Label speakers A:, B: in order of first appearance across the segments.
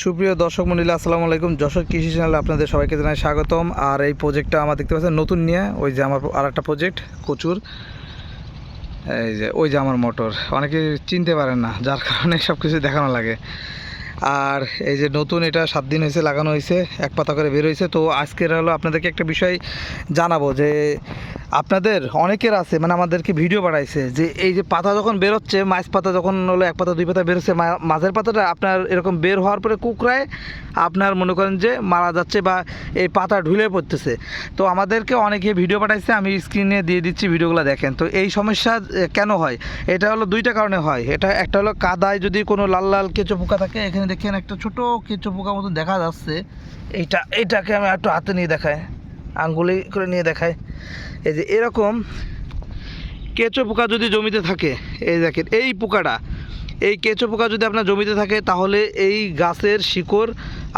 A: সুপ্রিয় দর্শক মন্ডলী, আসসালামু আলাইকুম। যশোর কৃষি চ্যানেলে আপনাদের সবাইকে জানাই স্বাগতম। আর এই প্রজেক্টটা আমার দেখতে পাচ্ছেন নতুন নিয়ে, ওই যে আমার আর একটা প্রজেক্ট কচুর। এই যে, ওই যে আমার মোটর অনেকে চিনতে পারেন না, যার কারণে সব কিছু দেখানো লাগে। আর এই যে নতুন এটা সাত দিন হয়েছে, লাগানো হয়েছে, এক পাতা করে বের হয়েছে। তো আজকের হলো আপনাদেরকে একটা বিষয় জানাব যে আপনাদের অনেকের আছে মানে আমাদেরকে ভিডিও পাঠাইছে যে এই যে পাতা যখন বেরোচ্ছে মাছ পাতা যখন হলো এক পাতা, দুই পাতা বেরোচ্ছে মা- মাঝের পাতাটা আপনার এরকম বের হওয়ার পরে কুকরায় আপনার মনে করেন যে মারা যাচ্ছে বা এই পাতা ঢুলে পড়তেছে। তো আমাদেরকে অনেকে ভিডিও পাঠাইছে, আমি স্ক্রিনে দিয়ে দিচ্ছি, ভিডিওগুলো দেখেন। তো এই সমস্যা কেন হয়? এটা হলো দুইটা কারণে হয়। এটা একটা হলো কাদায় যদি কোনো লাল লাল কেঁচো পোকা থাকে, এখানে দেখেন একটা ছোট কেঁচো পোকা মতো দেখা যাচ্ছে। এইটা, এইটাকে আমি একটু হাতে নিয়ে দেখাই, আঙ্গুলি করে নিয়ে দেখাই। এই যে এরকম কেঁচো পোকা যদি জমিতে থাকে, এই দেখেন, এই পোকাটা, এই কেঁচো পোকা যদি আপনার জমিতে থাকে, তাহলে এই গাছের শিকড়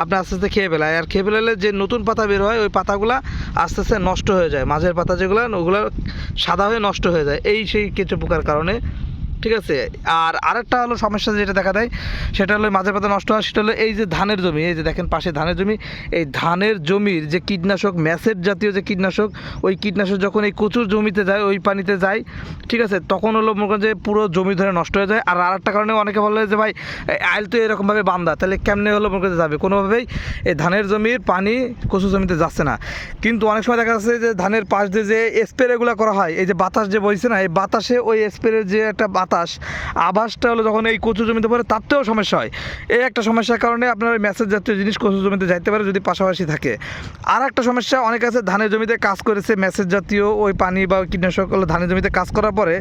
A: আপনার আস্তে আস্তে খেয়ে ফেলায়। আর খেয়ে ফেলালে যে নতুন পাতা বের হয়, ওই পাতাগুলো আস্তে আস্তে নষ্ট হয়ে যায়। মাঝের পাতা যেগুলো, ওগুলো সাদা হয়ে নষ্ট হয়ে যায়। এই সেই কেঁচো পোকার কারণে ঠিক আছে? আর আরেকটা হলো সমস্যা যেটা দেখা দেয়, সেটা হলো মাঝে পাতা নষ্ট হয়, সেটা হলো এই যে ধানের জমি, এই যে দেখেন পাশে ধানের জমি, এই ধানের জমির যে কীটনাশক ম্যাসেট জাতীয় যে কীটনাশক, ওই কীটনাশক যখন এই কচুর জমিতে যায়, ওই পানিতে যায়, ঠিক আছে, তখন হলো মনে যে পুরো জমি ধরে নষ্ট হয়ে যায়। আর আরেকটা কারণে অনেকে বলে যে, ভাই আইল তো এরকমভাবে বান্ধা তাহলে কেমনে হলো মনে করেন যাবে? কোনোভাবেই এই ধানের জমির পানি কচু জমিতে যাচ্ছে না। কিন্তু অনেক সময় দেখা যাচ্ছে যে ধানের পাশ দিয়ে যে স্প্রেগুলো করা হয়, এই যে বাতাস যে বইছে না, এই বাতাসে ওই স্প্রের যে একটা বাতাস আবাসটা হলো যখন এই কচু জমিতে পড়ে তার তাতেও সমস্যা হয়। এই একটা সমস্যার কারণে আপনার ওই ম্যাসেজ জাতীয় জিনিস কচু জমিতে যাইতে পারে, যদি পাশাপাশি থাকে। আর একটা সমস্যা, অনেক আছে ধানের জমিতে কাজ করেছে ম্যাসেজ জাতীয়, ওই পানি বা কীটনাশক হলো ধানের জমিতে কাজ করার পরে,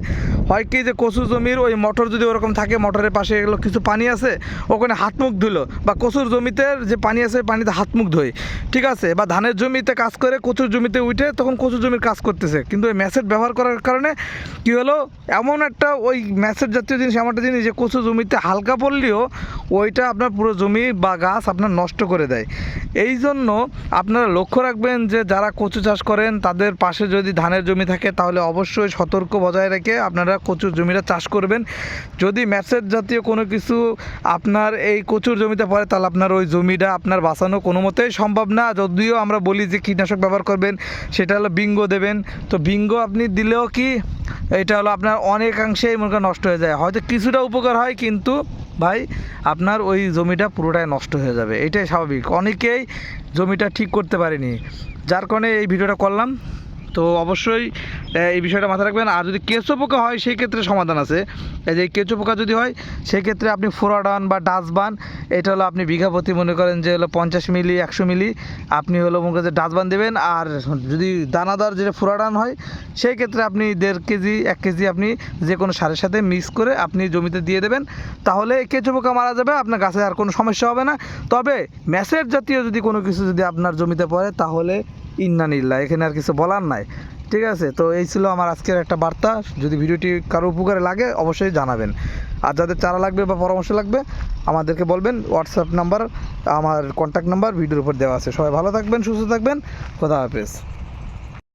A: হয় কি যে কচু জমির ওই মোটর যদি ওরকম থাকে মোটরের পাশে এগুলো কিছু পানি আছে, ওখানে হাত মুখ ধুলো বা কচুর জমিতে যে পানি আছে পানিতে হাত মুখ ধোয়। ঠিক আছে? বা ধানের জমিতে কাজ করে কচুর জমিতে উঠে তখন কচুর জমির কাজ করতেছে। কিন্তু ওই ম্যাসেজ ব্যবহার করার কারণে কি হলো? এমন একটা ওই ম্যাসেজ জাতীয় জিনিস এমন একটা জিনিস যে কচু জমিতে হালকা পড়লেও ওইটা আপনার পুরো জমি বা গাছ আপনার নষ্ট করে দেয়। এই জন্য আপনারা লক্ষ্য রাখবেন যে যারা কচু চাষ করেন, তাদের পাশে যদি ধানের জমি থাকে, তাহলে অবশ্যই সতর্ক বজায় রেখে আপনারা কচুর জমিটা চাষ করবেন। যদি ম্যাসেজ জাতীয় কোনো কিছু আপনার এই কচুর জমিতে পড়ে, তাহলে আপনার ওই জমিটা আপনার বাঁচানো কোনো মতেই সম্ভব না। যদিও আমরা বলি যে কীটনাশক ব্যবহার করবেন, সেটা হলো বিঙ্গ দেবেন। তো বিঙ্গ আপনি দিলেও কি, এটা হলো আপনার অনেকাংশেই মনে করেন নষ্ট হয়ে যায়। হয়তো কিছুটা উপকার হয়, কিন্তু ভাই, আপনার ওই জমিটা পুরোটাই নষ্ট হয়ে যাবে। এটাই স্বাভাবিক। অনেকেই জমিটা ঠিক করতে পারেনি। যার কারণে এই ভিডিওটা করলাম। তো অবশ্যই এই বিষয়টা মাথায় রাখবেন। আর যদি কেঁচো পোকা হয়, সেই ক্ষেত্রে সমাধান আছে। এই যে কেঁচো পোকা যদি হয়, সেই ক্ষেত্রে আপনি ফোরাডান বা ডাস্টবান, এটা হলো আপনি বিঘা প্রতি মনে করেন যে হলো পঞ্চাশ মিলি, একশো মিলি, আপনি হলো মনে করেন যে ডাস্টবান দেবেন। আর যদি দানাদার যেটা ফোরাডান হয়, সেই ক্ষেত্রে আপনি দেড় কেজি, এক কেজি আপনি যে কোনো সারের সাথে মিক্স করে আপনি জমিতে দিয়ে দেবেন। তাহলে কেঁচো পোকা মারা যাবে, আপনার গাছে আর কোনো সমস্যা হবে না। তবে ম্যাসের জাতীয় যদি কোনো কিছু যদি আপনার জমিতে পড়ে, তাহলে ইন্নানিল্লা এখানে আর কিছু বলার নাই। ঠিক আছে? তো এই ছিল আমার আজকের একটা বার্তা। যদি ভিডিওটি কারও উপকারে লাগে, অবশ্যই জানাবেন। আর যাদের চারা লাগবে বা পরামর্শ লাগবে, আমাদেরকে বলবেন। হোয়াটসঅ্যাপ নাম্বার আমার কন্ট্যাক্ট নাম্বার ভিডিওর উপর দেওয়া আছে। সবাই ভালো থাকবেন, সুস্থ থাকবেন। খোদা হাফেজ।